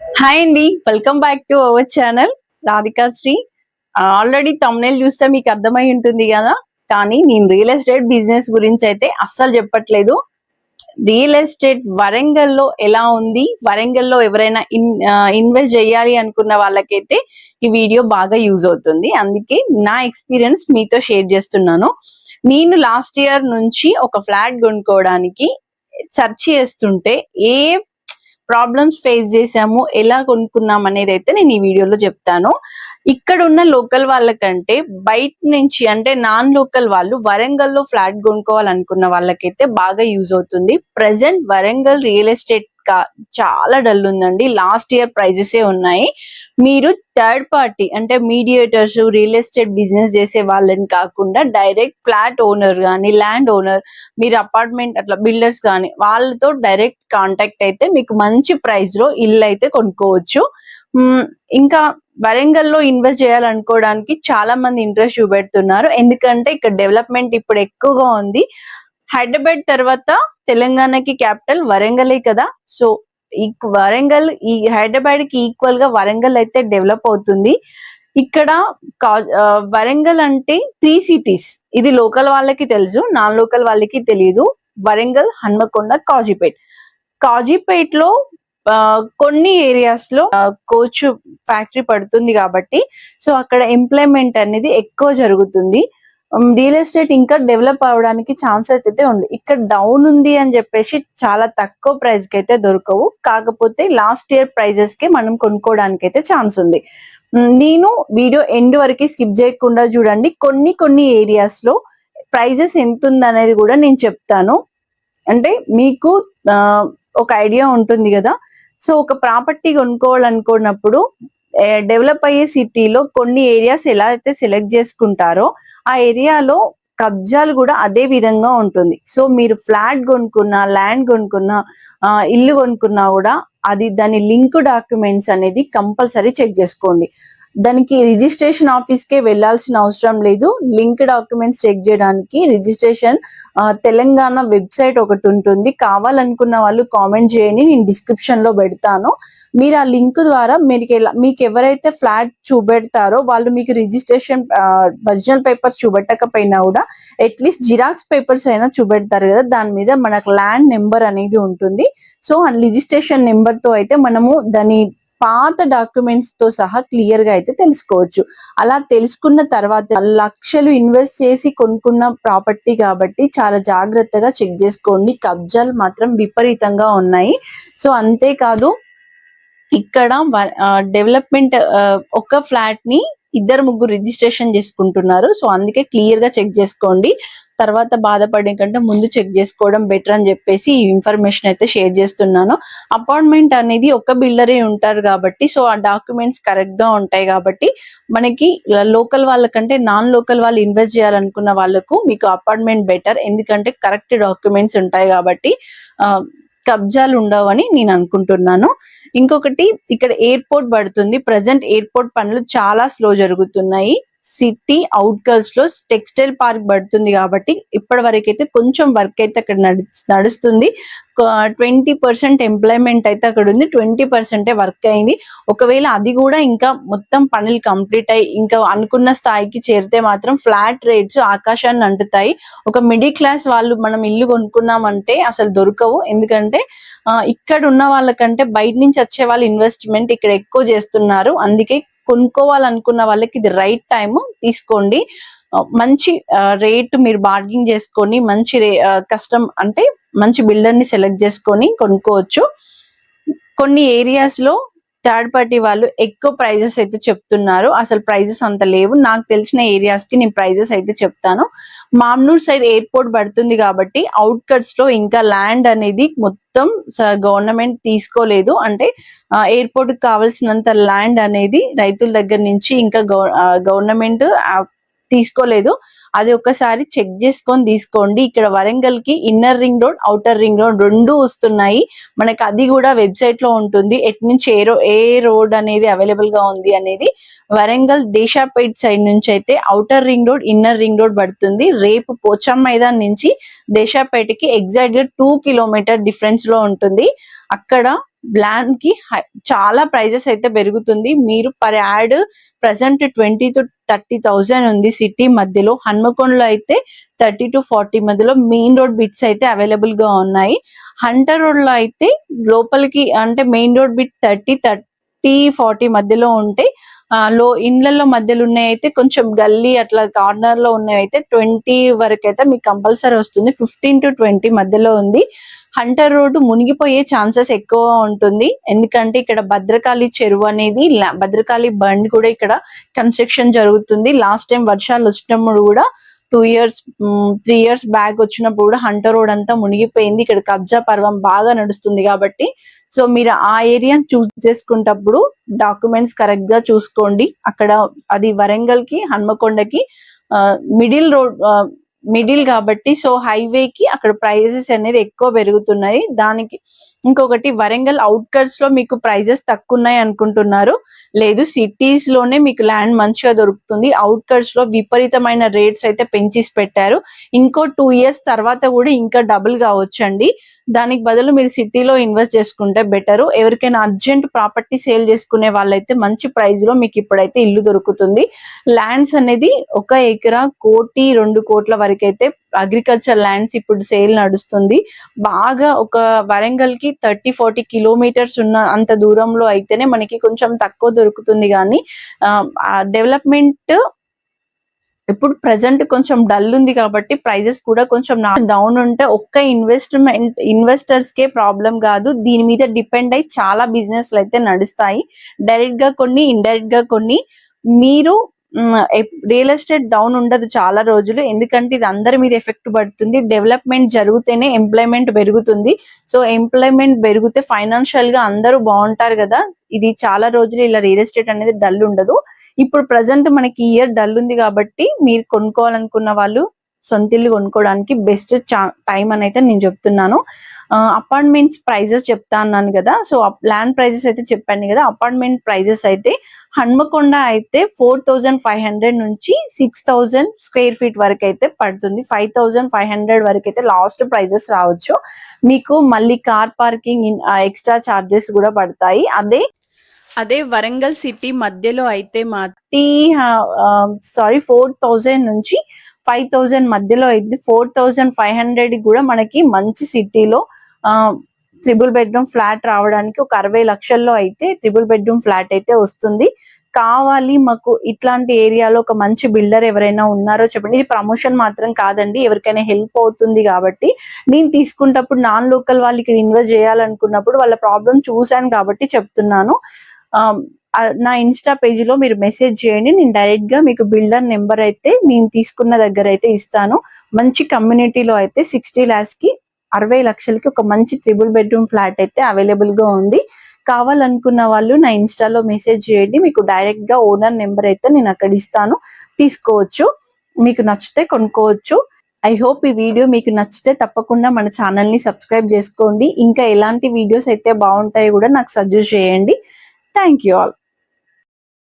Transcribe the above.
Hi అండి. Welcome back to our channel Radhikasri already thumbnail చూస్తే మీకు అర్థమై ఉంటుంది కదా? కానీ నేను రియల్ ఎస్టేట్ బిజినెస్ గురించి అయితే అస్సలు చెప్పట్లేదు. రియల్ ఎస్టేట్ వరంగల్లో ఎలా ఉంది? వరంగల్లో ఎవరైనా ఇన్ uh, ఇన్వెస్ట్ చేయాలి అనుకున్న వాళ్ళకైతే ఈ వీడియో బాగా యూజ్ అవుతుంది. అందుకే నా ఎక్స్పీరియన్స్ మీతో షేర్ చేస్తున్నాను. నేను లాస్ట్ ఇయర్ నుంచి ఒక ఫ్లాట్ కొనుక్కోవడానికి సెర్చ్ చేస్తుంటే ఏ ప్రాబ్లమ్స్ ఫేస్ చేసాము ఎలా కొనుక్కున్నాం అనేది అయితే నేను ఈ వీడియోలో చెప్తాను. ఇక్కడ ఉన్న లోకల్ వాళ్ళకంటే బయట నుంచి అంటే నాన్ లోకల్ వాళ్ళు వరంగల్లో ఫ్లాట్ కొనుక్కోవాలనుకున్న వాళ్ళకైతే బాగా యూజ్ అవుతుంది. ప్రజెంట్ వరంగల్ రియల్ ఎస్టేట్ చాలా డల్ ఉందండి. లాస్ట్ ఇయర్ ప్రైజెస్ ఉన్నాయి. మీరు థర్డ్ పార్టీ అంటే మీడియేటర్స్ రియల్ ఎస్టేట్ బిజినెస్ చేసే వాళ్ళని కాకుండా డైరెక్ట్ ఫ్లాట్ ఓనర్ కానీ ల్యాండ్ ఓనర్ మీరు అపార్ట్మెంట్ అట్లా బిల్డర్స్ కానీ వాళ్ళతో డైరెక్ట్ కాంటాక్ట్ అయితే మీకు మంచి ప్రైస్లో ఇల్లు అయితే కొనుక్కోవచ్చు. ఇంకా వరంగల్లో ఇన్వెస్ట్ చేయాలనుకోవడానికి చాలా మంది ఇంట్రెస్ట్ చూపెడుతున్నారు. ఎందుకంటే ఇక్కడ డెవలప్మెంట్ ఇప్పుడు ఎక్కువగా ఉంది. హైదరాబాద్ తర్వాత తెలంగాణకి క్యాపిటల్ వరంగలే కదా. సో ఈ వరంగల్ ఈ హైదరాబాద్కి ఈక్వల్గా వరంగల్ అయితే డెవలప్ అవుతుంది. ఇక్కడ వరంగల్ అంటే త్రీ సిటీస్ ఇది లోకల్ వాళ్ళకి తెలుసు నాన్ లోకల్ వాళ్ళకి తెలియదు వరంగల్ హన్మకొండ కాజీపేట్. కాజీపేట్లో కొన్ని ఏరియాస్లో కోచ్ ఫ్యాక్టరీ పడుతుంది కాబట్టి సో అక్కడ ఎంప్లాయ్మెంట్ అనేది ఎక్కువ జరుగుతుంది. Um, రియల్ ఎస్టేట్ ఇంకా డెవలప్ అవడానికి ఛాన్స్ అయితే ఉంది. ఇక్కడ డౌన్ ఉంది అని చెప్పేసి చాలా తక్కువ ప్రైస్కి అయితే దొరకవు. కాకపోతే లాస్ట్ ఇయర్ ప్రైజెస్కి మనం కొనుక్కోవడానికి అయితే ఛాన్స్ ఉంది. Um, నేను వీడియో ఎండ్ వరకు స్కిప్ చేయకుండా చూడండి. కొన్ని కొన్ని ఏరియాస్లో ప్రైజెస్ ఎంత ఉందనేది కూడా నేను చెప్తాను. అంటే మీకు ఒక ఐడియా ఉంటుంది కదా. సో ఒక ప్రాపర్టీ కొనుక్కోవాలనుకున్నప్పుడు డెవలప్ అయ్యే సిటీలో కొన్ని ఏరియాస్ ఎలా అయితే సెలెక్ట్ చేసుకుంటారో ఆ ఏరియాలో కబ్జాలు కూడా అదే విధంగా ఉంటుంది. సో మీరు ఫ్లాట్ కొనుక్కున్నా ల్యాండ్ కొనుక్కున్నా ఆ, ఇల్లు కొనుక్కున్నా కూడా అది దాని లింక్ డాక్యుమెంట్స్ అనేది కంపల్సరీ చెక్ చేసుకోండి. దానికి రిజిస్ట్రేషన్ ఆఫీస్కే వెళ్ళాల్సిన వెళ్ళాల్సిన అవసరం లేదు. లింక్ డాక్యుమెంట్స్ చెక్ చేయడానికి రిజిస్ట్రేషన్ తెలంగాణ వెబ్సైట్ ఒకటి ఉంటుంది. కావాలనుకున్న వాళ్ళు కామెంట్ చేయండి. నేను డిస్క్రిప్షన్లో పెడతాను. మీరు ఆ లింక్ ద్వారా మీకు ఎలా మీకు ఎవరైతే ఫ్లాట్ చూపెడతారో వాళ్ళు మీకు రిజిస్ట్రేషన్ ఒరిజినల్ పేపర్స్ చూపెట్టకపోయినా కూడా అట్లీస్ట్ జిరాక్స్ పేపర్స్ అయినా చూపెడతారు కదా. దాని మీద మనకు ల్యాండ్ నెంబర్ అనేది ఉంటుంది. సో ఆ రిజిస్ట్రేషన్ నెంబర్తో అయితే మనము దాని పాత డాక్యుమెంట్స్తో సహా క్లియర్గా అయితే తెలుసుకోవచ్చు. అలా తెలుసుకున్న తర్వాత లక్షలు ఇన్వెస్ట్ చేసి కొనుక్కున్న ప్రాపర్టీ కాబట్టి చాలా జాగ్రత్తగా చెక్ చేసుకోండి. కబ్జాలు మాత్రం విపరీతంగా ఉన్నాయి. సో అంతేకాదు ఇక్కడ డెవలప్మెంట్ ఒక ఫ్లాట్ని ఇద్దరు ముగ్గురు రిజిస్ట్రేషన్ చేసుకుంటున్నారు. సో అందుకే క్లియర్గా చెక్ చేసుకోండి. తర్వాత బాధపడే కంటే ముందు చెక్ చేసుకోవడం బెటర్ అని చెప్పేసి ఈ ఇన్ఫర్మేషన్ అయితే షేర్ చేస్తున్నాను. అపార్ట్మెంట్ అనేది ఒక బిల్డరే ఉంటారు కాబట్టి సో ఆ డాక్యుమెంట్స్ కరెక్ట్గా ఉంటాయి కాబట్టి మనకి లోకల్ వాళ్ళకంటే నాన్ లోకల్ వాళ్ళు ఇన్వెస్ట్ చేయాలనుకున్న వాళ్ళకు మీకు అపార్ట్మెంట్ బెటర్ ఎందుకంటే కరెక్ట్ డాక్యుమెంట్స్ ఉంటాయి కాబట్టి కబ్జాలు ఉండవని నేను అనుకుంటున్నాను. ఇంకొకటి ఇక్కడ ఎయిర్పోర్ట్ పడుతుంది. ప్రజెంట్ ఎయిర్పోర్ట్ పనులు చాలా స్లో జరుగుతున్నాయి. సిటీ అవుట్కర్ట్స్లో టెక్స్టైల్ పార్క్ పడుతుంది కాబట్టి ఇప్పటి వరకు అయితే కొంచెం వర్క్ అయితే అక్కడ నడుస్తుంది. ట్వంటీ పర్సెంట్ ఎంప్లాయ్మెంట్ అయితే అక్కడ ఉంది. ట్వంటీ పర్సెంటే వర్క్ అయింది. ఒకవేళ అది కూడా ఇంకా మొత్తం పనులు కంప్లీట్ అయ్యి ఇంకా అనుకున్న స్థాయికి చేరితే మాత్రం ఫ్లాట్ రేట్స్ ఆకాశాన్ని అంటుతాయి. ఒక మిడిల్ క్లాస్ వాళ్ళు మనం ఇల్లు కొనుక్కున్నామంటే అసలు దొరకవు. ఎందుకంటే ఇక్కడ ఉన్న వాళ్ళకంటే బయట నుంచి వచ్చే వాళ్ళు ఇన్వెస్ట్మెంట్ ఇక్కడ ఎక్కువ చేస్తున్నారు. అందుకే కొనుక్కోవాలనుకున్న వాళ్ళకి ఇది రైట్ టైం తీసుకోండి. మంచి రేట్ మీరు బార్గింగ్ చేసుకొని మంచి కస్టమ్ అంటే మంచి బిల్డర్ని సెలెక్ట్ చేసుకొని కొనుక్కోవచ్చు. కొన్ని ఏరియాస్లో థర్డ్ పార్టీ వాళ్ళు ఎక్కువ ప్రైజెస్ అయితే చెప్తున్నారు. అసలు ప్రైజెస్ అంత లేవు. నాకు తెలిసిన ఏరియాస్కి నేను ప్రైజెస్ అయితే చెప్తాను. మామ్నూర్ సైడ్ ఎయిర్పోర్ట్ పడుతుంది కాబట్టి అవుట్కట్స్లో ఇంకా ల్యాండ్ అనేది మొత్తం గవర్నమెంట్ తీసుకోలేదు. అంటే ఎయిర్పోర్ట్కి కావాల్సినంత ల్యాండ్ అనేది రైతుల దగ్గర నుంచి ఇంకా గవర్నమెంట్ తీసుకోలేదు. అది ఒకసారి చెక్ చేసుకొని తీసుకోండి. ఇక్కడ వరంగల్కి inner ring road outer ring road రెండు వస్తున్నాయి. మనకి అది కూడా వెబ్సైట్లో ఉంటుంది. ఎట్ నుంచి ఏ రో ఏ రోడ్ అనేది అవైలబుల్గా ఉంది అనేది వరంగల్ దేశాపేట్ సైడ్ నుంచి అయితే outer ring road inner ring road పడుతుంది. రేపు పోచం మైదాన్ నుంచి దేశాపేటకి ఎగ్జాక్ట్గా టూ కిలోమీటర్ డిఫరెన్స్లో ఉంటుంది. అక్కడ బ్లాండ్కి చాలా ప్రైజెస్ అయితే పెరుగుతుంది. మీరు per yard present twenty to thirty thousand ఉంది సిటీ మధ్యలో. హన్మకొండలో అయితే థర్టీ టు ఫార్టీ మధ్యలో మెయిన్ రోడ్ బిట్స్ అయితే అవైలబుల్గా ఉన్నాయి. హంటర్ రోడ్లో అయితే లోపలికి అంటే main road bit thirty thirty forty మధ్యలో ఉంటే లో ఇండ్లలో మధ్యలో ఉన్నాయి అయితే కొంచెం గల్లీ అట్లా కార్నర్లో ఉన్నాయి అయితే ట్వంటీ వరకు అయితే మీకు కంపల్సరీ వస్తుంది. ఫిఫ్టీన్ టు ట్వంటీ మధ్యలో ఉంది. హంటర్ రోడ్డు మునిగిపోయే ఛాన్సెస్ ఎక్కువ ఉంటుంది. ఎందుకంటే ఇక్కడ భద్రకాళి చెరువు అనేది భద్రకాళి బండ్ కూడా ఇక్కడ కన్స్ట్రక్షన్ జరుగుతుంది. లాస్ట్ టైం వర్షాలు వచ్చినప్పుడు కూడా two years three years back వచ్చినప్పుడు కూడా హంటర్ రోడ్ అంతా మునిగిపోయింది. ఇక్కడ కబ్జా పర్వం బాగా నడుస్తుంది కాబట్టి. సో మీరు ఆ ఏరియాని చూస్ చేసుకున్నప్పుడు డాక్యుమెంట్స్ కరెక్ట్గా చూసుకోండి. అక్కడ అది వరంగల్కి హన్మకొండకి మిడిల్ రోడ్ మిడిల్ కాబట్టి సో హైవే కి అక్కడ ప్రైజెస్ అనేది ఎక్కువ పెరుగుతున్నాయి. దానికి ఇంకొకటి వరంగల్ అవుట్కట్స్లో మీకు ప్రైజెస్ తక్కువ ఉన్నాయి అనుకుంటున్నారు. లేదు సిటీస్లోనే మీకు ల్యాండ్ మంచిగా దొరుకుతుంది. అవుట్కట్స్లో విపరీతమైన రేట్స్ అయితే పెంచేసి పెట్టారు. ఇంకో టూ ఇయర్స్ తర్వాత కూడా ఇంకా డబుల్ కావచ్చండి. దానికి బదులు మీరు సిటీలో ఇన్వెస్ట్ చేసుకుంటే బెటర్ ఎవరికైనా అర్జెంట్ ప్రాపర్టీ సేల్ చేసుకునే వాళ్ళైతే మంచి ప్రైస్లో మీకు ఇప్పుడైతే ఇల్లు దొరుకుతుంది. ల్యాండ్స్ అనేది ఒక ఎకరా కోటి రెండు కోట్ల వరకు అయితే అగ్రికల్చర్ ల్యాండ్స్ ఇప్పుడు సేల్ నడుస్తుంది. బాగా ఒక వరంగల్కి థర్టీ ఫార్టీ కిలోమీటర్స్ ఉన్న అంత దూరంలో అయితేనే మనకి కొంచెం తక్కువ దొరుకుతుంది కానీ డెవలప్మెంట్ ఇప్పుడు ప్రజెంట్ కొంచెం డల్ ఉంది కాబట్టి ప్రైజెస్ కూడా కొంచెం డౌన్ ఉంటే ఒక్క ఇన్వెస్ట్మెంట్ ఇన్వెస్టర్స్ కే ప్రాబ్లం కాదు. దీని మీద డిపెండ్ అయి చాలా బిజినెస్ అయితే నడుస్తాయి. డైరెక్ట్గా కొన్ని ఇండైరెక్ట్గా కొన్ని. మీరు రియల్ ఎస్టేట్ డౌన్ ఉండదు చాలా రోజులు. ఎందుకంటే ఇది అందరి మీద ఎఫెక్ట్ పడుతుంది. డెవలప్మెంట్ జరిగితేనే ఎంప్లాయ్మెంట్ పెరుగుతుంది. సో ఎంప్లాయ్మెంట్ పెరిగితే ఫైనాన్షియల్గా అందరూ బాగుంటారు కదా. ఇది చాలా రోజులు ఇలా రియల్ ఎస్టేట్ అనేది డల్ ఉండదు. ఇప్పుడు ప్రజెంట్ మనకి ఇయర్ డల్ ఉంది కాబట్టి మీరు కొనుక్కోవాలనుకున్న వాళ్ళు సొంత ఇల్లు కొనుక్కోవడానికి బెస్ట్ టైం అని అయితే నేను చెప్తున్నాను. అపార్ట్మెంట్స్ ప్రైజెస్ చెప్తా అన్నాను కదా సో ల్యాండ్ ప్రైజెస్ అయితే చెప్పాను కదా అపార్ట్మెంట్ ప్రైజెస్ అయితే హన్మకొండ అయితే ఫోర్ థౌజండ్ ఫైవ్ హండ్రెడ్ నుంచి సిక్స్ థౌజండ్ స్క్వేర్ ఫీట్ వరకు అయితే పడుతుంది. ఫైవ్ థౌజండ్ ఫైవ్ హండ్రెడ్ వరకు అయితే లాస్ట్ ప్రైజెస్ రావచ్చు. మీకు మళ్ళీ కార్ పార్కింగ్ ఎక్స్ట్రా చార్జెస్ కూడా పడతాయి. అదే అదే వరంగల్ సిటీ మధ్యలో అయితే మా సారీ ఫోర్ థౌజండ్ నుంచి ఫైవ్ థౌజండ్ మధ్యలో అయితే ఫోర్ థౌజండ్ ఫైవ్ హండ్రెడ్ కూడా మనకి మంచి సిటీలో త్రిబుల్ బెడ్రూమ్ ఫ్లాట్ రావడానికి ఒక అరవై లక్షల్లో అయితే త్రిబుల్ బెడ్రూమ్ ఫ్లాట్ అయితే వస్తుంది. కావాలి మాకు ఇట్లాంటి ఏరియాలో ఒక మంచి బిల్డర్ ఎవరైనా ఉన్నారో చెప్పండి. ఇది ప్రమోషన్ మాత్రం కాదండి ఎవరికైనా హెల్ప్ అవుతుంది కాబట్టి. నేను తీసుకున్నప్పుడు నాన్ లోకల్ వాళ్ళు ఇక్కడ ఇన్వెస్ట్ చేయాలనుకున్నప్పుడు వాళ్ళ ప్రాబ్లం చూశాను కాబట్టి చెప్తున్నాను. నా ఇన్స్టా పేజీలో మీరు మెసేజ్ చేయండి. నేను డైరెక్ట్గా మీకు బిల్డర్ నెంబర్ అయితే నేను తీసుకున్న దగ్గర అయితే ఇస్తాను. మంచి కమ్యూనిటీలో అయితే సిక్స్టీ ల్యాక్స్కి అరవై లక్షలకి ఒక మంచి త్రిబుల్ బెడ్రూమ్ ఫ్లాట్ అయితే అవైలబుల్గా ఉంది. కావాలనుకున్న వాళ్ళు నా ఇన్స్టాలో మెసేజ్ చేయండి. మీకు డైరెక్ట్గా ఓనర్ నెంబర్ అయితే నేను అక్కడ ఇస్తాను. తీసుకోవచ్చు. మీకు నచ్చితే కొనుక్కోవచ్చు. ఐ హోప్ ఈ వీడియో మీకు నచ్చితే తప్పకుండా మన ఛానల్ని సబ్స్క్రైబ్ చేసుకోండి. ఇంకా ఎలాంటి వీడియోస్ అయితే బాగుంటాయో కూడా నాకు సజెస్ట్ చేయండి. Thank you all